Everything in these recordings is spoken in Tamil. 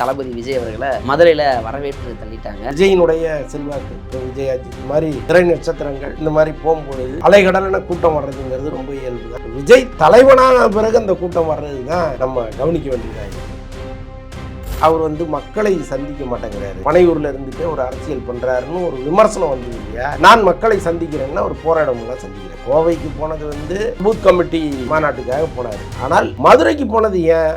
தளபதி விஜய் அவர்களை மதுரையில் வரவேற்று தள்ளிட்டாங்க. விஜயினுடைய செல்வாக்கு இப்போ விஜய் அஜித் இந்த மாதிரி திரை நட்சத்திரங்கள் இந்த மாதிரி போகும்பொழுது அலைகடலான கூட்டம் வர்றதுங்கிறது ரொம்ப இயல்பு தான் விஜய் தலைவனான பிறகு அந்த கூட்டம் வர்றது தான் நம்ம கவனிக்க வேண்டியதாக அவர் வந்து மக்களை சந்திக்க மாட்டேங்கிறாரு. பனையூர்ல இருந்துட்டு ஒரு அரசியல் பண்றாருன்னு ஒரு விமர்சனம் வந்து இல்லையா? நான் மக்களை சந்திக்கிறேன்னா ஒரு போராடம்லாம் சந்திக்கிறேன். கோவைக்கு போனது வந்து பூத் கமிட்டி மாநாட்டுக்காக போனாரு. ஆனால் மதுரைக்கு போனது ஏன்?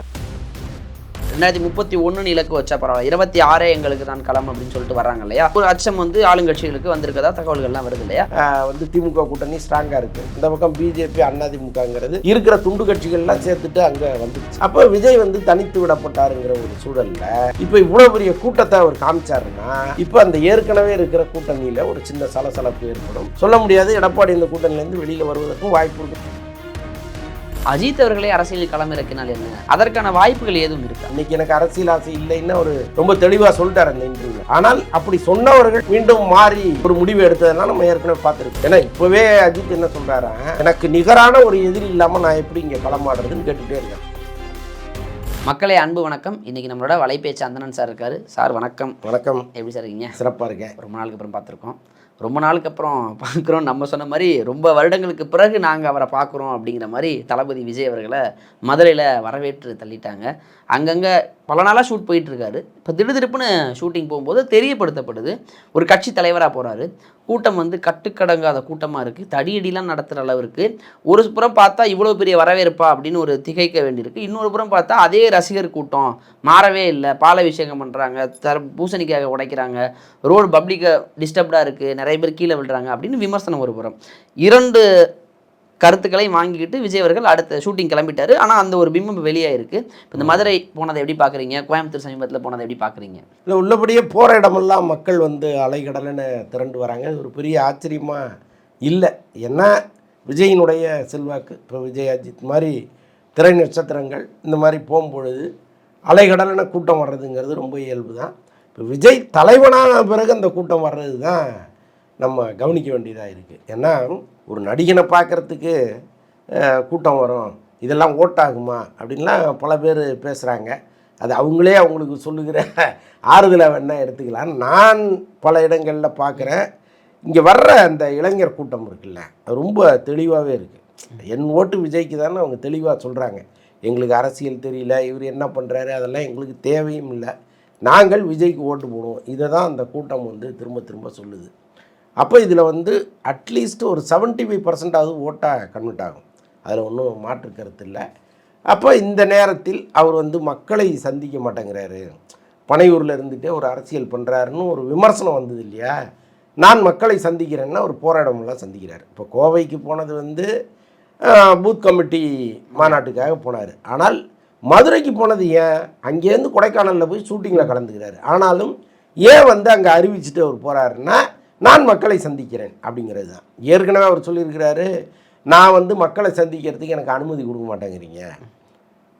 ரெண்டாயிரத்தி முப்பத்தி ஒன்றுன்னு இலக்கு வச்சா பரவாயில்ல. இருபத்தி ஆறே எங்களுக்கு தான் களம் அப்படின்னு சொல்லிட்டு வர்றாங்க இல்லையா? ஒரு அச்சம் வந்து ஆளுங்கட்சிகளுக்கு வந்திருக்கதா? தகவல்கள்லாம் வருது இல்லையா? வந்து திமுக கூட்டணி ஸ்ட்ராங்கா இருக்கு. இந்த பக்கம் பிஜேபி அதிமுகங்கிறது இருக்கிற துண்டு கட்சிகள்லாம் சேர்த்துட்டு அங்க வந்துருச்சு. அப்போ விஜய் வந்து தனித்து விடப்பட்டாருங்கிற ஒரு சூழல்ல இப்போ இவ்வளவு பெரிய கூட்டத்தை அவர் காமிச்சாருன்னா இப்போ அந்த ஏற்கனவே இருக்கிற கூட்டணியில ஒரு சின்ன சலசலப்பு ஏற்படும். சொல்ல முடியாது எடப்பாடி இந்த கூட்டணியில இருந்து வெளியில வருவதற்கும் வாய்ப்பு இருக்கு. அஜித் அவர்களே அரசியல் களம் இறக்கினால் என்ன? அதற்கான வாய்ப்புகள் ஏதும் இருக்கா? இன்னைக்கு எனக்கு அரசியல் ஆசை இல்லைன்னு ஒரு ரொம்ப தெளிவா சொல்லிட்டாரு அந்த இன்டர்வியூல. ஆனால் அப்படி சொன்னவர்கள் மீண்டும் மாறி ஒரு முடிவு எடுத்ததெல்லாம் நம்ம ஏற்கனவே பார்த்துருக்கோம். ஏன்னா இப்பவே அஜித் என்ன சொல்றாரா? எனக்கு நிகரான ஒரு எதிரி இல்லாம நான் எப்படி இங்க களமாடுறதுன்னு கேட்டுட்டே இருக்கேன் மக்களே அன்பு வணக்கம். இன்னைக்கு நம்மளோட வலைபேச்சு அந்தனன் சார் இருக்காரு. சார் வணக்கம். வணக்கம். எப்படி சார் இருக்கீங்க? சிறப்பா இருக்கேன். ரொம்ப நாளுக்கு அப்புறம் பார்த்துருக்கோம். ரொம்ப நாளுக்கு அப்புறம் பார்க்குறோம். நம்ம சொன்ன மாதிரி ரொம்ப வருடங்களுக்கு பிறகு நாங்கள் அவரை பார்க்குறோம் அப்படிங்கிற மாதிரி தளபதி விஜய் அவர்களை மதுரையில் வரவேற்று தள்ளிட்டாங்க. அங்கங்கே பல நாளாக ஷூட் போயிட்டுருக்காரு. இப்போ திடுதிடுப்புன்னு ஷூட்டிங் போகும்போது தெரியப்படுத்தப்படுது. ஒரு கட்சி தலைவராக போகிறாரு கூட்டம் வந்து கட்டுக்கடங்காத கூட்டமாக இருக்குது தடியடிலாம் நடத்துகிற அளவிற்கு ஒரு புறம் பார்த்தா இவ்வளோ பெரிய வரவேற்பா அப்படின்னு ஒரு திகைக்க வேண்டியிருக்கு. இன்னொரு புறம் பார்த்தா அதே ரசிகர் கூட்டம் மாறவே இல்லை. பாலாபிஷேகம் பண்ணுறாங்க தர பூசணிக்காக உடைக்கிறாங்க. ரோடு பப்ளிக்காக டிஸ்டர்ப்டாக இருக்குது நிறைய பேர் கீழே விழுறாங்க அப்படின்னு விமர்சனம் ஒரு புறம். இரண்டு கருத்துக்களை வாங்கிக்கிட்டு விஜய் அவர்கள் அடுத்த ஷூட்டிங் கிளம்பிட்டாரு. ஆனால் அந்த ஒரு பிம்பம் வெளியாயிருக்கு இப்போ இந்த மதுரை போனதை எப்படி பார்க்குறீங்க? கோயம்புத்தூர் சமீபத்தில் போனதை எப்படி பார்க்குறீங்க? இல்லை உள்ளபடியே போகிற இடமெல்லாம் மக்கள் வந்து அலைகடலன்னு திரண்டு வராங்க. இது ஒரு பெரிய ஆச்சரியமாக இல்லை. ஏன்னா விஜயினுடைய செல்வாக்கு இப்போ விஜய் அஜித் மாதிரி திரை நட்சத்திரங்கள் இந்த மாதிரி போகும்பொழுது அலைகடலான கூட்டம் வர்றதுங்கிறது ரொம்ப இயல்பு தான் இப்போ விஜய் தலைவனான பிறகு அந்த கூட்டம் வர்றது தான் நம்ம கவனிக்க வேண்டியதாக இருக்குது ஏன்னா ஒரு நடிகனை பார்க்குறதுக்கு கூட்டம் வரும். இதெல்லாம் ஓட்டாகுமா? அப்படின்லாம் பல பேர் பேசுகிறாங்க அது அவங்களே அவங்களுக்கு சொல்லுகிற ஆறுதலை வேணால் எடுத்துக்கலாம் நான் பல இடங்களில் பார்க்குறேன் இங்கே வர்ற அந்த இளைஞர் கூட்டம் இருக்குல்ல அது ரொம்ப தெளிவாகவே இருக்குது என் ஓட்டு விஜய்க்கு தானே அவங்க தெளிவாக சொல்கிறாங்க எங்களுக்கு அரசியல் தெரியல இவர் என்ன பண்ணுறாரு அதெல்லாம் எங்களுக்கு தேவையும் இல்லை. நாங்கள் விஜய்க்கு ஓட்டு போடுவோம். இதை தான் அந்த கூட்டம் வந்து திரும்ப திரும்ப சொல்லுது. அப்போ இதில் வந்து அட்லீஸ்ட் ஒரு 75% ஃபைவ் பர்சன்டாவது ஓட்டாக கன்வெர்ட் ஆகும் அதில் ஒன்றும் மாற்று கருத்து இல்லை. அப்போ இந்த நேரத்தில் அவர் வந்து மக்களை சந்திக்க மாட்டேங்கிறாரு. பனையூரில் இருந்துகிட்டே ஒரு அரசியல் பண்ணுறாருன்னு ஒரு விமர்சனம் வந்தது இல்லையா? நான் மக்களை சந்திக்கிறேன்னா ஒரு போராட்டமெல்லாம் சந்திக்கிறார். இப்போ கோவைக்கு போனது வந்து பூத் கமிட்டி மாநாட்டுக்காக போனார். ஆனால் மதுரைக்கு போனது ஏன்? அங்கேருந்து கொடைக்கானலில் போய் ஷூட்டிங்கில் கலந்துக்கிறாரு. ஆனாலும் ஏன் வந்து அங்கே அறிவிச்சுட்டு அவர் போகிறாருன்னா நான் மக்களை சந்திக்கிறேன் அப்படிங்கிறது தான். ஏற்கனவே அவர் சொல்லியிருக்கிறாரு நான் வந்து மக்களை சந்திக்கிறதுக்கு எனக்கு அனுமதி கொடுக்க மாட்டேங்கிறீங்க.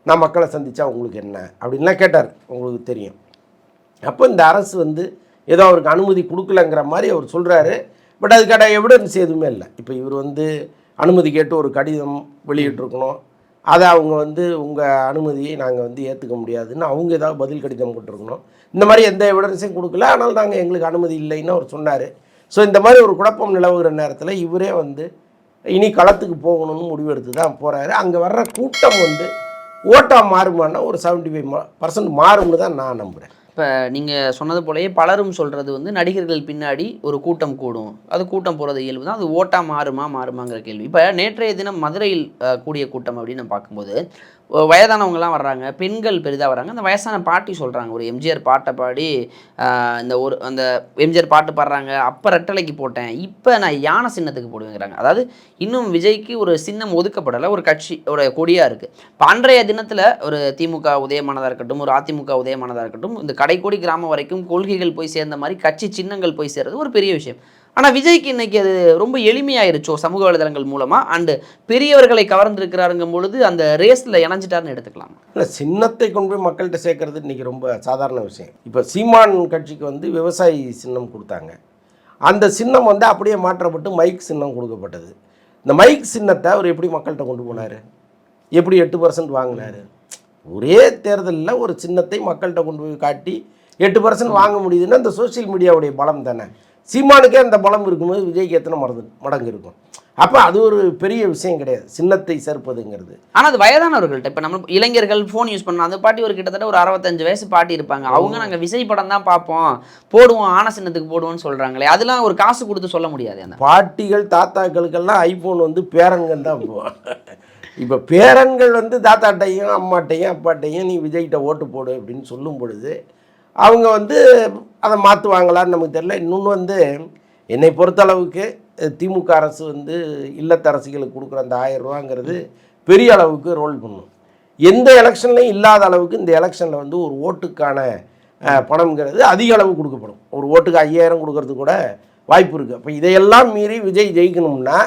நான் மக்களை சந்தித்தா உங்களுக்கு என்ன? அப்படின்லாம் கேட்டார். உங்களுக்கு தெரியும். அப்போ இந்த அரசு வந்து ஏதோ அவருக்கு அனுமதி கொடுக்கலங்கிற மாதிரி அவர் சொல்கிறாரு பட் அதுக்கான எவிடன்ஸ் எதுவுமே இல்லை. இப்போ இவர் வந்து அனுமதி கேட்டு ஒரு கடிதம் வெளியிட்டிருக்கணும். அதை அவங்க வந்து உங்கள் அனுமதியை நாங்கள் வந்து ஏற்றுக்க முடியாதுன்னு அவங்க ஏதாவது பதில் கடிதம் போட்டிருக்கணும். இந்த மாதிரி எந்த எவிடன்ஸையும் கொடுக்கல. ஆனால் நாங்கள் எங்களுக்கு அனுமதி இல்லைன்னு அவர் சொன்னார். ஸோ இந்த மாதிரி ஒரு குழப்பம் நிலவுகிற நேரத்தில் இவரே வந்து இனி களத்துக்கு போகணும்னு முடிவெடுத்து தான் போகிறாரு அங்கே வர்ற கூட்டம் வந்து ஓட்டாக மாறுமானா ஒரு செவன்ட்டி ஃபைவ் பர்சன்ட் மாறும்னு தான் நான் நம்புகிறேன் இப்போ நீங்கள் சொன்னது போலயே பலரும் சொல்கிறது வந்து நடிகர்கள் பின்னாடி ஒரு கூட்டம் கூடும். அது கூட்டம் போகிறது இயல்பு தான். அது ஓட்டா மாறுமா மாறுமாங்கிற கேள்வி. இப்போ நேற்றைய தினம் மதுரையில் கூடிய கூட்டம் அப்படின்னு நம்ம பார்க்கும்போது வயதானவங்கலாம் வர்றாங்க பெண்கள் பெரிதாக வர்றாங்க. அந்த வயசான பாட்டி சொல்கிறாங்க ஒரு எம்ஜிஆர் பாட்டை பாடி இந்த ஒரு அந்த எம்ஜிஆர் பாட்டு பாடுறாங்க அப்போ ரெட்டலைக்கு போட்டேன் இப்போ நான் யானை சின்னத்துக்கு போடுவேங்கிறாங்க. அதாவது இன்னும் விஜய்க்கு ஒரு சின்னம் ஒதுக்கப்படலை ஒரு கட்சி ஒரு கொடியாக இருக்குது இப்போ அன்றைய தினத்தில் ஒரு திமுக உதயமானதாக இருக்கட்டும் ஒரு அதிமுக உதயமானதாக இருக்கட்டும் இந்த கடைக்கோடி கிராமம் வரைக்கும் கொள்கைகள் போய் சேர்ந்த மாதிரி கட்சி சின்னங்கள் போய் சேர்றது ஒரு பெரிய விஷயம். ஆனால் விஜய்க்கு இன்றைக்கி அது ரொம்ப எளிமையாயிருச்சோ சமூக வலைதளங்கள் மூலமாக அண்டு பெரியவர்களை கவர்ந்திருக்கிறாருங்கும் பொழுது அந்த ரேஸில் இணைஞ்சிட்டாருன்னு எடுத்துக்கலாம். இல்லை சின்னத்தை கொண்டு போய் மக்கள்கிட்ட சேர்க்கறது இன்றைக்கி ரொம்ப சாதாரண விஷயம். இப்போ சீமான் கட்சிக்கு வந்து விவசாயி சின்னம் கொடுத்தாங்க. அந்த சின்னம் வந்து அப்படியே மாற்றப்பட்டு மைக் சின்னம் கொடுக்கப்பட்டது. இந்த மைக் சின்னத்தை அவர் எப்படி மக்கள்கிட்ட கொண்டு போனார்? எப்படி எட்டு பர்சன்ட் வாங்கினாரு? ஒரே தேர்தலில் ஒரு சின்னத்தை மக்கள்கிட்ட கொண்டு போய் காட்டி எட்டு பர்சன்ட் வாங்க முடியுதுன்னா இந்த சோஷியல் மீடியாவுடைய பலம் தானே? சீமானுக்கே அந்த பலம் இருக்கும்போது விஜய்க்கு எத்தனை மடங்கு மடங்கு இருக்கும்? அப்போ அது ஒரு பெரிய விஷயம் கிடையாது. சின்னத்தை சேர்ப்பதுங்கிறது. ஆனா அது வயதானவர்கள்ட்ட இப்ப நம்ம இளைஞர்கள் ஃபோன் யூஸ் பண்ணோம் அந்த பாட்டி ஒரு கிட்டத்தட்ட ஒரு அறுபத்தஞ்சு வயசு பாட்டி இருப்பாங்க. அவங்க நாங்க விஜய் படம் தான் பார்ப்போம். போடுவோம் ஆன சின்னத்துக்கு போடுவோம்னு சொல்றாங்களே அதெல்லாம் ஒரு காசு கொடுத்து சொல்ல முடியாது அந்த. பாட்டிகள் தாத்தாக்களுக்கெல்லாம் ஐஃபோன் வந்து பேரன்கள் தான் போவோம் இப்போ பேரன்கள் வந்து தாத்தாட்டையும் அம்மாட்டையும் அப்பாட்டையும் நீ விஜய்கிட்ட ஓட்டு போடு அப்படின்னு சொல்லும் பொழுது அவங்க வந்து அதை மாற்றுவாங்களான்னு நமக்கு தெரியல. இன்னொன்று வந்து என்னை பொறுத்தளவுக்கு திமுக அரசு வந்து இல்லத்தரசிகளுக்கு கொடுக்குற அந்த ஆயிரம் ரூபாங்கிறது பெரிய அளவுக்கு ரோல் பண்ணும். எந்த எலெக்ஷன்லையும் இல்லாத அளவுக்கு இந்த எலெக்ஷனில் வந்து ஒரு ஓட்டுக்கான பணம்ங்கிறது அதிக அளவு கொடுக்கப்படும். ஒரு ஓட்டுக்கு ஐயாயிரம் கொடுக்கறது கூட வாய்ப்பு இருக்குது அப்போ இதையெல்லாம் மீறி விஜய் ஜெயிக்கணும்னா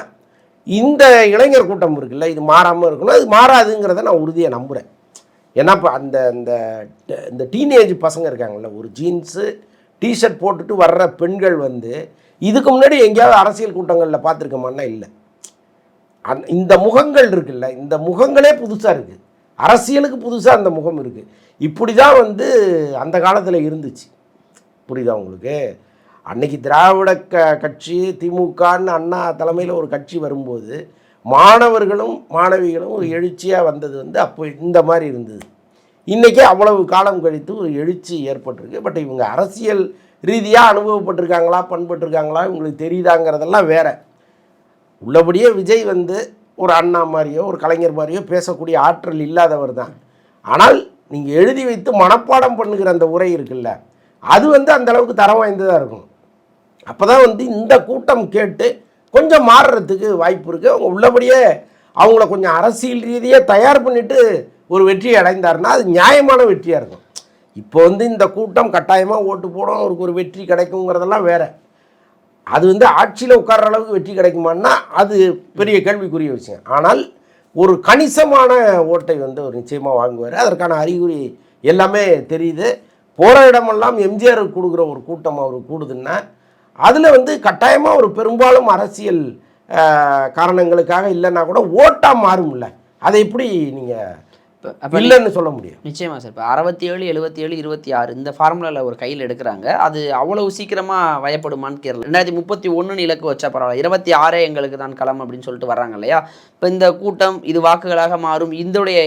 இந்த இளைஞர் கூட்டம் இருக்குல்ல இது மாறாமல் இருக்கணும். அது மாறாதுங்கிறத நான் உறுதியாக நம்புகிறேன் ஏன்னா இப்போ அந்த அந்த இந்த டீனேஜ் பசங்க இருக்காங்கல்ல ஒரு ஜீன்ஸு டிஷர்ட் போட்டுட்டு வர்ற பெண்கள் வந்து இதுக்கு முன்னாடி எங்கேயாவது அரசியல் கூட்டங்களில் பார்த்துருக்கோமான்னா இல்லை. அந் இந்த முகங்கள் இருக்குல்ல இந்த முகங்களே புதுசாக இருக்குது அரசியலுக்கு புதுசாக அந்த முகம் இருக்குது இப்படி தான் வந்து அந்த காலத்தில் இருந்துச்சு. புரியுதா உங்களுக்கு? அன்னைக்கு திராவிட க கட்சி திமுகன்னு அண்ணா தலைமையில் ஒரு கட்சி வரும்போது மாணவர்களும் மாணவிகளும் ஒரு எழுச்சியாக வந்தது வந்து அப்போ இந்த மாதிரி இருந்தது. இன்றைக்கி அவ்வளவு காலம் கழித்து ஒரு எழுச்சி ஏற்பட்டிருக்கு. பட் இவங்க அரசியல் ரீதியாக அனுபவப்பட்டிருக்காங்களா பண்பட்டிருக்காங்களா இவங்களுக்கு தெரியுதாங்கிறதெல்லாம் வேற. உள்ளபடியே விஜய் வந்து ஒரு அண்ணா மாதிரியோ ஒரு கலைஞர் மாதிரியோ பேசக்கூடிய ஆற்றல் இல்லாதவர் தான். ஆனால் நீங்கள் எழுதி வைத்து மனப்பாடம் பண்ணுகிற அந்த உரை இருக்குல்ல அது வந்து அந்த அளவுக்கு தரம் வாய்ந்ததாக இருக்கும். அப்போ தான் வந்து இந்த கூட்டம் கேட்டு கொஞ்சம் மாறுறதுக்கு வாய்ப்பு இருக்குது அவங்க உள்ளபடியே அவங்கள கொஞ்சம் அரசியல் ரீதியாக தயார் பண்ணிவிட்டு ஒரு வெற்றி அடைந்தார்னா அது நியாயமான வெற்றியாக இருக்கும். இப்போ வந்து இந்த கூட்டம் கட்டாயமாக ஓட்டு போடும் அவருக்கு ஒரு வெற்றி கிடைக்குங்கிறதெல்லாம் வேறு. அது வந்து ஆட்சியில் உட்கார்ற அளவுக்கு வெற்றி கிடைக்குமான்னா அது பெரிய கேள்விக்குரிய விஷயம். ஆனால் ஒரு கணிசமான ஓட்டை வந்து அவர் நிச்சயமாக வாங்குவார். அதற்கான அறிகுறி எல்லாமே தெரியுது. போகிற இடமெல்லாம் எம்ஜிஆருக்கு கொடுக்குற ஒரு கூட்டம் அவர் கூடுதுன்னா அதில் வந்து கட்டாயமாக ஒரு பெரும்பாலும் அரசியல் காரணங்களுக்காக இல்லைன்னா கூட ஓட்டாக மாறும்ல. அதை எப்படி நீங்கள் இல்லைன்னு சொல்ல முடியும்? நிச்சயமா சார். இப்போ அறுபத்தி ஏழு எழுபத்தி ஏழு இருபத்தி ஆறு இந்த ஃபார்முலாவில் ஒரு கையில் எடுக்கிறாங்க. அது அவ்வளவு சீக்கிரமாக வயப்படுமான்னு கேரள ரெண்டாயிரத்தி முப்பத்தி ஒன்றுன்னு இலக்கு வச்சா பரவாயில்ல. இருபத்தி ஆறே எங்களுக்கு தான் களம் அப்படின்னு சொல்லிட்டு வர்றாங்க இல்லையா? இப்போ இந்த கூட்டம் இது வாக்குகளாக மாறும். இதோடைய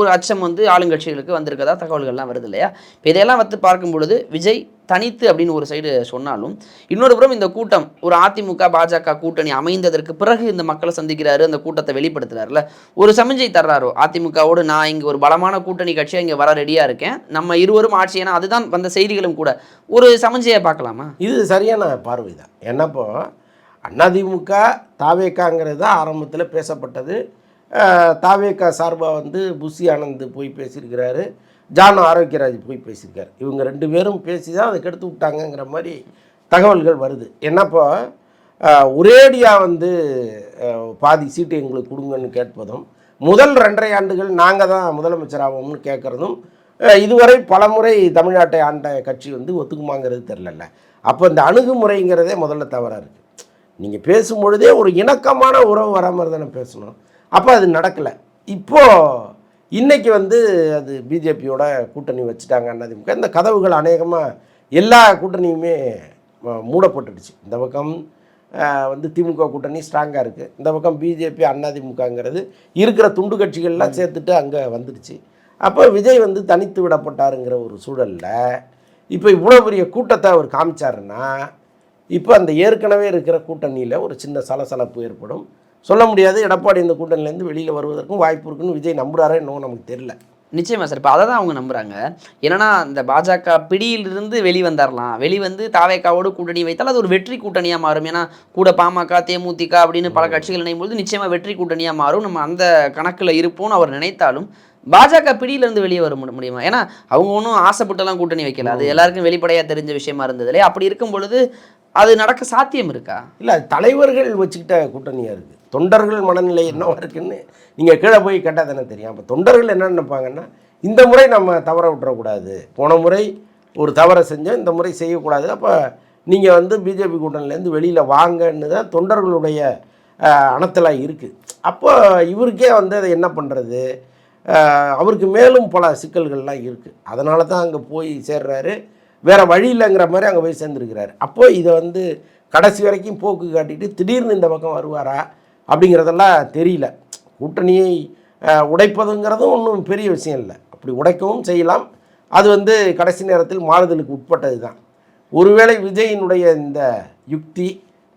ஒரு அச்சம் வந்து ஆளுங்கட்சிகளுக்கு வந்திருக்கதா தகவல்கள்லாம் வருது இல்லையா? இப்போ இதையெல்லாம் வந்து பார்க்கும் பொழுது விஜய் தனித்து அப்படின்னு ஒரு சைடு சொன்னாலும் இன்னொரு புறம் இந்த கூட்டம் ஒரு அதிமுக பாஜக கூட்டணி அமைந்ததற்கு பிறகு இந்த மக்களை சந்திக்கிறாரு அந்த கூட்டத்தை வெளிப்படுத்துறாருல ஒரு சமிஞ்சை தர்றாரோ? அதிமுகவோடு நான் இங்கே ஒரு பலமான கூட்டணி கட்சியாக இங்கே வர ரெடியாக இருக்கேன். நம்ம இருவரும் ஆட்சி ஏன்னா அதுதான் வந்த செய்திகளும் கூட. ஒரு சமிஞ்சையை பார்க்கலாமா? இது சரியான பார்வை தான். என்னப்போ அதிமுக தாவேக்காங்கிறது தான் ஆரம்பத்தில் பேசப்பட்டது. தாவேக்கா சார்பாக வந்து புஷி ஆனந்த் போய் பேசியிருக்கிறாரு. ஜான் ஆரோக்கியராஜ் போய் பேசியிருக்காரு. இவங்க ரெண்டு பேரும் பேசி தான் அதை கெடுத்து விட்டாங்கங்கிற மாதிரி தகவல்கள் வருது. என்னப்போ ஒரேடியாக வந்து பாதி சீட்டு எங்களுக்கு கொடுங்கன்னு கேட்பதும் முதல் ரெண்டரை ஆண்டுகள் நாங்கள் தான் முதலமைச்சராகவும்னு கேட்குறதும் இதுவரை பலமுறை தமிழ்நாட்டை ஆண்ட கட்சி வந்து ஒத்துக்குமாங்கிறது தெரிலல்ல அப்போ இந்த அணுகுமுறைங்கிறதே முதல்ல தவறாக இருக்குது நீங்கள் பேசும்பொழுதே ஒரு இணக்கமான உறவு வராமல் தானே பேசணும். அப்போ அது நடக்கலை. இப்போது இன்னைக்கு வந்து அது பிஜேபியோட கூட்டணி வச்சுட்டாங்க அதிமுக இந்த கதவுகள் அநேகமாக எல்லா கூட்டணியுமே மூடப்பட்டுடுச்சு. இந்த பக்கம் வந்து திமுக கூட்டணி ஸ்ட்ராங்காக இருக்குது இந்த பக்கம் பிஜேபி அதிமுகங்கிறது இருக்கிற துண்டு கட்சிகள்லாம் சேர்த்துட்டு அங்கே வந்துடுச்சு. அப்போ விஜய் வந்து தனித்து விடப்பட்டாருங்கிற ஒரு சூழலில் இப்போ இவ்வளோ பெரிய கூட்டத்தை அவர் காமிச்சாருன்னா இப்போ அந்த ஏற்கனவே இருக்கிற கூட்டணியில் ஒரு சின்ன சலசலப்பு ஏற்படும். சொல்ல முடியாது. எடப்பாடி இந்த கூட்டணியிலேருந்து வெளியில் வருவதற்கும் வாய்ப்பு இருக்குன்னு விஜய் நம்புறாரோ என்னவோ நமக்கு தெரியல. நிச்சயமா சார். இப்போ அதை தான் அவங்க நம்புறாங்க. என்னன்னா இந்த பாஜக பிடியிலிருந்து வெளிவந்தரலாம். வெளிவந்து தாவேக்காவோடு கூட்டணி வைத்தால் அது ஒரு வெற்றி கூட்டணியாக மாறும். ஏன்னா கூட பாமக தேமுதிக அப்படின்னு பல கட்சிகள் இணையும் பொழுது நிச்சயமா வெற்றி கூட்டணியாக மாறும். நம்ம அந்த கணக்கில் இருப்போம்னு அவர் நினைத்தாலும் பாஜக பிடியிலிருந்து வெளியே வர முடி- முடியுமா? ஏன்னா அவங்க ஒன்றும் ஆசைப்பட்டெல்லாம் கூட்டணி வைக்கல. அது எல்லாருக்கும் வெளிப்படையாக தெரிஞ்ச விஷயமா இருந்தது இல்லையா? அப்படி இருக்கும் பொழுது அது நடக்க சாத்தியம் இருக்கா? இல்லை தலைவர்கள் வச்சுக்கிட்ட கூட்டணியாக இருக்குது தொண்டர்கள் மனநிலை என்னவா இருக்குன்னு நீங்கள் கீழே போய் கேட்டால் தானே தெரியும். அப்போ தொண்டர்கள் என்ன நினைப்பாங்கன்னா இந்த முறை நம்ம தவற விட்டுறக்கூடாது. போன முறை ஒரு தவறை செஞ்சோம் இந்த முறை செய்யக்கூடாது. அப்போ நீங்கள் வந்து பிஜேபி கூட்டணிலேருந்து வெளியில் வாங்கன்னு தான் தொண்டர்களுடைய அனத்தலாக இருக்குது அப்போ இவருக்கே வந்து அதை என்ன பண்ணுறது அவருக்கு மேலும் பல சிக்கல்கள்லாம் இருக்குது அதனால தான் அங்கே போய் சேர்றாரு. வேறு வழி இல்லைங்கிற மாதிரி அங்கே போய் சேர்ந்துருக்கிறாரு. அப்போ இதை வந்து கடைசி வரைக்கும் போக்கு காட்டிட்டு திடீர்னு இந்த பக்கம் வருவாரா? அப்படிங்கிறதெல்லாம் தெரியல. கூட்டணியை உடைப்பதுங்கிறதும் ஒன்றும் பெரிய விஷயம் இல்லை. அப்படி உடைக்கவும் செய்யலாம். அது வந்து கடைசி நேரத்தில் மாறுதலுக்கு உட்பட்டது தான் ஒருவேளை விஜயினுடைய இந்த யுக்தி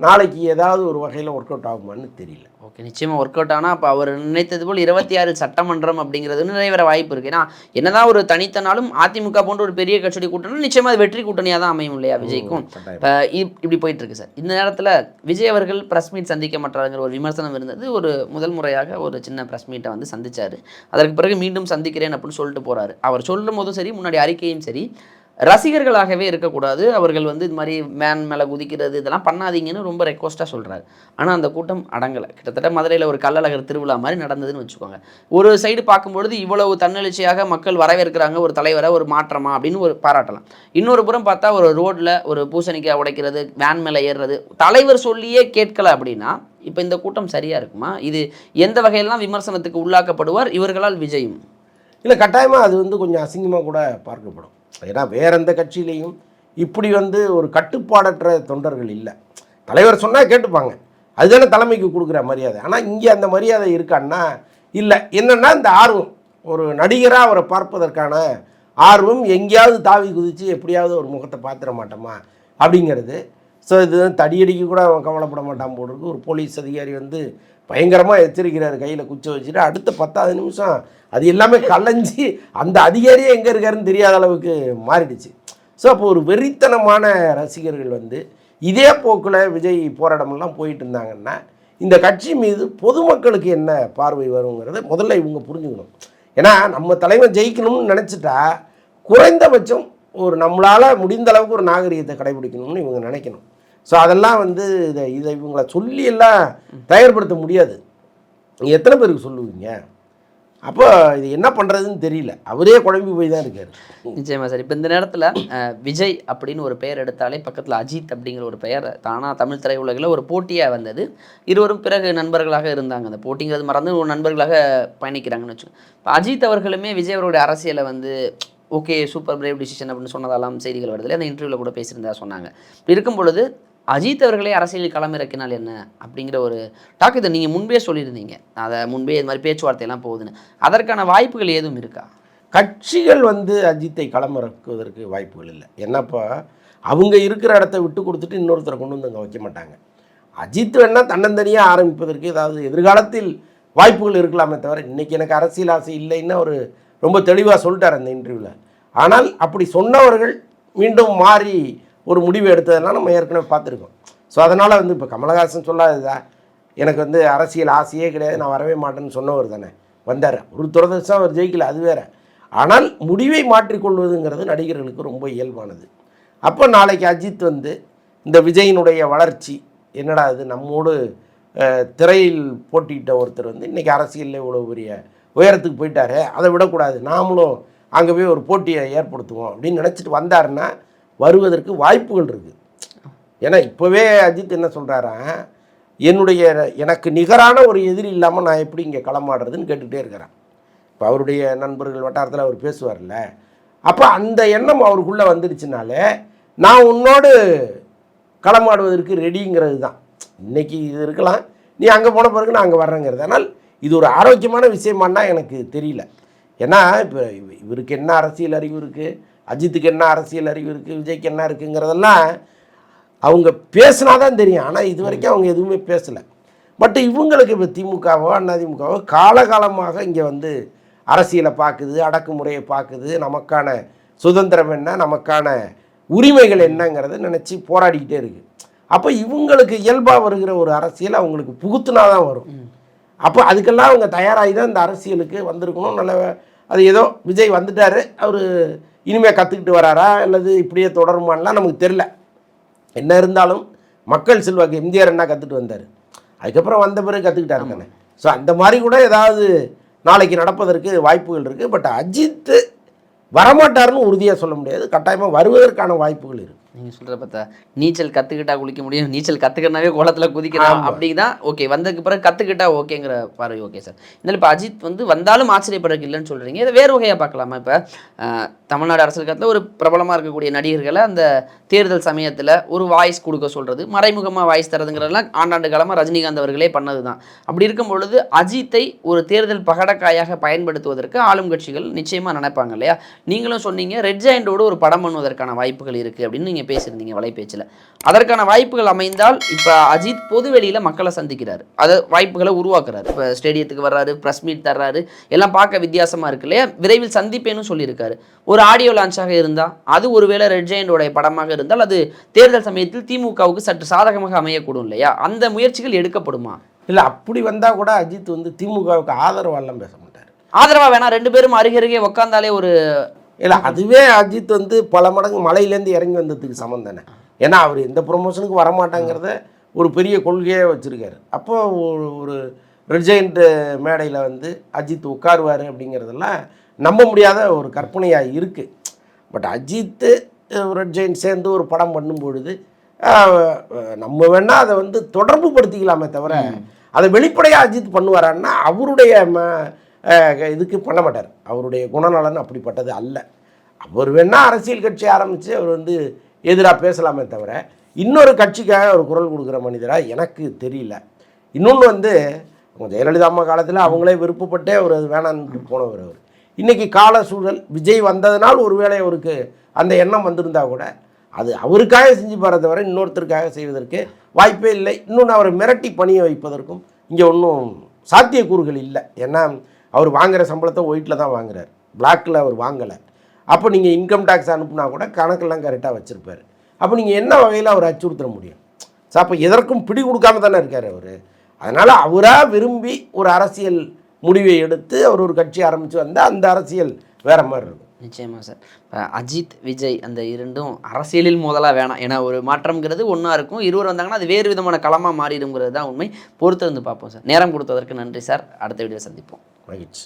நாளைக்கு ஏதாவது ஒரு வகையில் ஒர்க் அவுட் ஆகுமான்னு தெரியல. ஓகே நிச்சயமாக ஒர்க் அவுட் ஆனால் அப்போ அவர் நினைத்தது போல் இருபத்தி ஆறு சட்டமன்றம் அப்படிங்கிறது நிறைவேற வாய்ப்பு இருக்குது ஏன்னா என்னதான் ஒரு தனித்தனாலும் அதிமுக போன்ற ஒரு பெரிய கட்சி கூட்டணி நிச்சயமாக அது வெற்றி கூட்டணியாக தான் அமையும் இல்லையா விஜய்க்கும். இப்போ இப்படி போயிட்டு இருக்கு சார். இந்த நேரத்தில் விஜய் அவர்கள் ப்ரெஸ் மீட் சந்திக்க மாட்டாருங்கிற ஒரு விமர்சனம் இருந்தது. ஒரு முதல் முறையாக ஒரு சின்ன ப்ரெஸ் மீட்டை வந்து சந்திச்சாரு. அதற்கு பிறகு மீண்டும் சந்திக்கிறேன் அப்படின்னு சொல்லிட்டு போறாரு. அவர் சொல்லும் போதும் சரி முன்னாடி அறிக்கையும் சரி. ரசிகர்களாகவே இருக்கக்கூடாது. அவர்கள் வந்து இது மாதிரி மேன் மேலே குதிக்கிறது இதெல்லாம் பண்ணாதீங்கன்னு ரொம்ப ரெக்வஸ்ட்டாக சொல்கிறாரு ஆனால் அந்த கூட்டம் அடங்கலை. கிட்டத்தட்ட மதுரையில் ஒரு கள்ளழகர் திருவிழா மாதிரி நடந்ததுன்னு வச்சுக்கோங்க. ஒரு சைடு பார்க்கும்பொழுது இவ்வளவு தன்னெழுச்சியாக மக்கள் வரவேற்கிறாங்க. ஒரு தலைவரை ஒரு மாற்றமா அப்படின்னு ஒரு பாராட்டலாம். இன்னொரு புறம் பார்த்தா ஒரு ரோட்டில் ஒரு பூசணிக்காய் உடைக்கிறது வேன் மேலே ஏறுறது. தலைவர் சொல்லியே கேட்கல அப்படின்னா இப்போ இந்த கூட்டம் சரியாக இருக்குமா? இது எந்த வகையெல்லாம் விமர்சனத்துக்கு உள்ளாக்கப்படுவார்? இவர்களால் விஜயும். இல்லை கட்டாயமாக அது வந்து கொஞ்சம் அசிங்கமாக கூட பார்க்கப்படும். ஏன்னா வேற எந்த கட்சியிலையும் இப்படி வந்து ஒரு கட்டுப்பாடற்ற தொண்டர்கள் இல்லை. தலைவர் சொன்னால் கேட்டுப்பாங்க. அதுதானே தலைமைக்கு கொடுக்குற மரியாதை. ஆனால் இங்கே அந்த மரியாதை இருக்கான்னா இல்லை. என்னென்னா இந்த ஆர்வம். ஒரு நடிகராக அவரை பார்ப்பதற்கான ஆர்வம் எங்கேயாவது தாவி குதித்து எப்படியாவது ஒரு முகத்தை பார்த்துட மாட்டோமா? அப்படிங்கிறது. ஸோ இது தடியடிக்கு கூட அவன் கவலைப்பட மாட்டான் போல ஒரு போலீஸ் அதிகாரி வந்து பயங்கரமாக எச்சரிக்கிறார் கையில் குச்சை வச்சுட்டு. அடுத்த பத்தாவது நிமிஷம் அது எல்லாமே கலைஞ்சி அந்த அதிகாரியே எங்கே இருக்காருன்னு தெரியாத அளவுக்கு மாறிடுச்சு. ஸோ அப்போ ஒரு வெறித்தனமான ரசிகர்கள் வந்து இதே போக்கில் விஜய் போராட்டமெல்லாம் போயிட்டு இருந்தாங்கன்னா இந்த கட்சி மீது பொதுமக்களுக்கு என்ன பார்வை வருங்கிறத முதல்ல இவங்க புரிஞ்சுக்கணும். ஏன்னா நம்ம தலைவர் ஜெயிக்கணும்னு நினச்சிட்டா குறைந்தபட்சம் ஒரு நம்மளால் முடிந்த அளவுக்கு ஒரு நாகரிகத்தை கடைபிடிக்கணும்னு இவங்க நினைக்கணும். ஸோ அதெல்லாம் வந்து இதை இதை இவங்களை சொல்லி எல்லாம் தயார்படுத்த முடியாது. நீங்கள் எத்தனை பேருக்கு சொல்லுவீங்க? அப்போ இது என்ன பண்ணுறதுன்னு தெரியல. அவரே குழம்பி போய் தான் இருக்கார். நிச்சயமா சார். இப்போ இந்த நேரத்தில் விஜய் அப்படின்னு ஒரு பெயர் எடுத்தாலே பக்கத்தில் அஜித் அப்படிங்கிற ஒரு பெயர் தானாக தமிழ் திரையுலகில் ஒரு போட்டியாக வந்தது. இருவரும் பிறகு நண்பர்களாக இருந்தாங்க. அந்த போட்டிங்கிறது மறந்து ஒரு நண்பர்களாக பயணிக்கிறாங்கன்னு வச்சுக்கோங்க. இப்போ அஜித் அவர்களுமே விஜய் அவருடைய அரசியலை வந்து ஓகே சூப்பர் பிரேவ் டிசிஷன் அப்படின்னு சொன்னதெல்லாம் செய்திகள் வருது அந்த இன்டர்வியூவில் கூட பேசியிருந்தா சொன்னாங்க. இப்படி இருக்கும் பொழுது அஜித் அவர்களே அரசியலில் களமிறக்கினால் என்ன? அப்படிங்கிற ஒரு டாக் இதை நீங்கள் முன்பே சொல்லியிருந்தீங்க. அதை முன்பே இது மாதிரி பேச்சுவார்த்தையெல்லாம் போகுதுன்னு. அதற்கான வாய்ப்புகள் ஏதும் இருக்கா? கட்சிகள் வந்து அஜித்தை களமிறக்குவதற்கு வாய்ப்புகள் இல்லை. என்னப்பா? அவங்க இருக்கிற இடத்த விட்டு கொடுத்துட்டு இன்னொருத்தரை கொண்டு வந்து அங்கே வைக்க மாட்டாங்க. அஜித் வேணால் தன்னந்தனியாக ஆரம்பிப்பதற்கு ஏதாவது எதிர்காலத்தில் வாய்ப்புகள் இருக்கலாமே தவிர இன்றைக்கி எனக்கு அரசியல் ஆசை இல்லைன்னு ஒரு ரொம்ப தெளிவாக சொல்லிட்டார் அந்த இன்டர்வியூவில் ஆனால் அப்படி சொன்னவர்கள் மீண்டும் மாறி ஒரு முடிவு எடுத்ததெல்லாம் நம்ம ஏற்கனவே பார்த்துருக்கோம். ஸோ அதனால் வந்து இப்போ கமலஹாசன் சொல்லாததா? எனக்கு வந்து அரசியல் ஆசையே கிடையாது. நான் வரவே மாட்டேன்னு சொன்னவர் தானே. வந்தார். ஒரு துரதிருஷ்டம் அவர் ஜெயிக்கல. அது வேற. ஆனால் முடிவை மாற்றிக்கொள்வதுங்கிறது நடிகர்களுக்கு ரொம்ப இயல்பானது. அப்போ நாளைக்கு அஜித் வந்து இந்த விஜயினுடைய வளர்ச்சி என்னடா இது நம்மோடு திரையில் போட்டிக்கிட்ட ஒருத்தர் வந்து இன்றைக்கி அரசியலில் இவ்வளோ பெரிய உயரத்துக்கு போயிட்டாரு. அதை விடக்கூடாது. நாமளும் அங்கே போய் ஒரு போட்டியை ஏற்படுத்துவோம் அப்படின்னு நினச்சிட்டு வந்தாருன்னா வருவதற்கு வாய்ப்புகள் இருக்குது ஏன்னா இப்போவே அஜித் என்ன சொல்கிறாரா என்னுடைய எனக்கு நிகரான ஒரு எதிரி இல்லாமல் நான் எப்படி இங்கே களமாடுறதுன்னு கேட்டுகிட்டே இருக்கிறேன். இப்போ அவருடைய நண்பர்கள் வட்டாரத்தில் அவர் பேசுவார்ல. அப்போ அந்த எண்ணம் அவருக்குள்ளே வந்துடுச்சுனாலே நான் உன்னோடு களமாடுவதற்கு ரெடிங்கிறது தான். இன்றைக்கி இது இருக்கலாம். நீ அங்கே போன பிறகு நான் அங்கே வர்றேங்கிறது. ஆனால் இது ஒரு ஆரோக்கியமான விஷயமானா எனக்கு தெரியல. ஏன்னா இப்போ இவருக்கு என்ன அரசியல் அறிவு இருக்குது அஜித்துக்கு என்ன அரசியல் அறிவு இருக்குது விஜய்க்கு என்ன இருக்குங்கிறதெல்லாம் அவங்க பேசினா தான் தெரியும். ஆனால் இது வரைக்கும் அவங்க எதுவுமே பேசலை. பட் இவங்களுக்கு இப்போ திமுகவோ அதிமுகவோ காலகாலமாக இங்கே வந்து அரசியலை பார்க்குது அடக்குமுறையை பார்க்குது. நமக்கான சுதந்திரம் என்ன நமக்கான உரிமைகள் என்னங்கிறத நினச்சி போராடிக்கிட்டே இருக்குது அப்போ இவங்களுக்கு இயல்பாக வருகிற ஒரு அரசியல் அவங்களுக்கு புகுத்துனா தான் வரும் அப்போ அதுக்கெல்லாம் அவங்க தயாராகி தான் இந்த அரசியலுக்கு வந்திருக்கணும். நல்ல அது ஏதோ விஜய் வந்துட்டாரு அவர் இனிமேல் கற்றுக்கிட்டு வராரா? அல்லது இப்படியே தொடருமான்லாம் நமக்கு தெரில என்ன இருந்தாலும் மக்கள் செல்வாக்கு எம்ஜிஆர் என்ன கற்றுட்டு வந்தார். அதுக்கப்புறம் வந்த பிறகு கற்றுக்கிட்டாரு தானே. ஸோ அந்த மாதிரி கூட ஏதாவது நாளைக்கு நடப்பதற்கு வாய்ப்புகள் இருக்குது பட் அஜித் வரமாட்டாருன்னு உறுதியாக சொல்ல முடியாது. கட்டாயமாக வருவதற்கான வாய்ப்புகள் இருக்குது நீங்க சொல்ற பார்த்தா நீச்சல் கத்துக்கிட்டா குளிக்க முடியும் நீச்சல் கத்துக்கிறனாவே குளத்துல குதிக்கலாம் அப்படிதான் ஓகே வந்ததுக்கு பிறகு கத்துக்கிட்டா ஓகேங்கிற பார்வை ஓகே சார் இருந்தாலும் இப்போ அஜித் வந்து வந்தாலும் ஆச்சரியப்படுறதுக்கு இல்லைன்னு சொல்றீங்க. இதை வேறு வகையா பார்க்கலாமா இப்போ? தமிழ்நாடு அரசியல் கட்டத்தில் ஒரு பிரபலமாக இருக்கக்கூடிய நடிகர்களை அந்த தேர்தல் சமயத்தில் ஒரு வாய்ஸ் கொடுக்க சொல்கிறது மறைமுகமாக வாய்ஸ் தரதுங்கிறதெல்லாம் ஆண்டாண்டு காலமாக ரஜினிகாந்த் அவர்களே பண்ணது தான் அப்படி இருக்கும் பொழுது அஜித்தை ஒரு தேர்தல் பகடக்காயாக பயன்படுத்துவதற்கு ஆளும் கட்சிகள் நிச்சயமாக நினைப்பாங்க இல்லையா? நீங்களும் சொன்னீங்க ரெட் ஜாயிண்டோடு ஒரு படம் பண்ணுவதற்கான வாய்ப்புகள் இருக்குது அப்படின்னு நீங்கள் பேசியிருந்தீங்க வலைபேச்சில் அதற்கான வாய்ப்புகள் அமைந்தால் இப்போ அஜித் பொது வெளியில் மக்களை சந்திக்கிறார். அதை வாய்ப்புகளை உருவாக்குறாரு. இப்போ ஸ்டேடியத்துக்கு வர்றாரு ப்ரெஸ் மீட் தர்றாரு. எல்லாம் பார்க்க வித்தியாசமாக இருக்கு இல்லையா? விரைவில் சந்திப்பேன்னு சொல்லியிருக்காரு. ஒரு ஆடியோ லான்ச்சாக இருந்தால் அது ஒருவேளை ரெட் ஜெயண்டோடைய படமாக இருந்தால் அது தேர்தல் சமயத்தில் திமுகவுக்கு சற்று சாதகமாக அமையக்கூடும் இல்லையா? அந்த முயற்சிகள் எடுக்கப்படுமா? இல்லை அப்படி வந்தால் கூட அஜித் வந்து திமுகவுக்கு ஆதரவாலாம் பேச மாட்டார். ஆதரவா வேணா ரெண்டு பேரும் அருகருகே உட்காந்தாலே ஒரு இல்லை அதுவே அஜித் வந்து பல மடங்கு மலையிலேருந்து இறங்கி வந்ததுக்கு சமம் தானே. ஏன்னா அவர் எந்த ப்ரொமோஷனுக்கு வரமாட்டாங்கிறத ஒரு பெரிய கொள்கையாக வச்சுருக்காரு. அப்போ ஒரு ஒரு ரிஜெயின்ட் மேடையில் வந்து அஜித் உட்காருவார் அப்படிங்கிறதெல்லாம் நம்ப முடியாத ஒரு கற்பனையாக இருக்குது பட் அஜித்து ரெட் ஜெயின் சேர்ந்து ஒரு படம் பண்ணும் பொழுது நம்ம வேணால் அதை வந்து தொடர்பு படுத்திக்கலாமே தவிர அதை வெளிப்படையாக அஜித் பண்ணுவாரான்னா அவருடைய ம இதுக்கு பண்ண மாட்டார். அவருடைய குணநலன் அப்படிப்பட்டது அல்ல. அவர் வேணா அரசியல் கட்சி ஆரம்பித்து அவர் வந்து எதிராக பேசலாமே தவிர இன்னொரு கட்சிக்காக ஒரு குரல் கொடுக்குற மனிதராக எனக்கு தெரியல. இன்னொன்று வந்து ஜெயலலிதா அம்மா காலத்தில் அவங்களே விருப்பப்பட்டே அவர் அது வேணான்னு போனவர் அவர். இன்றைக்கி கால சூழல் விஜய் வந்ததுனால் ஒருவேளை அவருக்கு அந்த எண்ணம் வந்திருந்தா கூட அது அவருக்காக செஞ்சு போகிறத தவிர இன்னொருத்தருக்காக செய்வதற்கு வாய்ப்பே இல்லை. இன்னொன்று அவரை மிரட்டி பணியை வைப்பதற்கும் இங்கே ஒன்றும் சாத்தியக்கூறுகள் இல்லை. ஏன்னா அவர் வாங்குகிற சம்பளத்தை ஒயிட்டில் தான் வாங்குறார். பிளாக்கில் அவர் வாங்கலை. அப்போ நீங்கள் இன்கம் டேக்ஸ் அனுப்புனா கூட கணக்கெல்லாம் கரெக்டாக வச்சுருப்பார். அப்போ நீங்கள் என்ன வகையில் அவர் அச்சுறுத்த முடியும்? ஸோ அப்போ எதற்கும் பிடி கொடுக்காம தானே இருக்கார் அவர். அதனால் அவராக விரும்பி ஒரு அரசியல் முடிவை எடுத்து அவர் ஒரு கட்சி ஆரம்பித்து வந்தால் அந்த அரசியல் வேற மாதிரி இருக்கும். நிச்சயமா சார். இப்ப அஜித் விஜய் அந்த இரண்டும் அரசியலில் முதலா வேணாம் ஏன்னா ஒரு மாற்றம்ங்கிறது ஒன்றா இருக்கும். இருவர் வந்தாங்கன்னா அது வேறு விதமான களமாக மாறிடுங்கிறது தான் உண்மை. பொறுத்து வந்து பார்ப்போம் சார். நேரம் கொடுத்ததற்கு நன்றி சார். அடுத்த வீடியோ சந்திப்போம். மகிழ்ச்சி.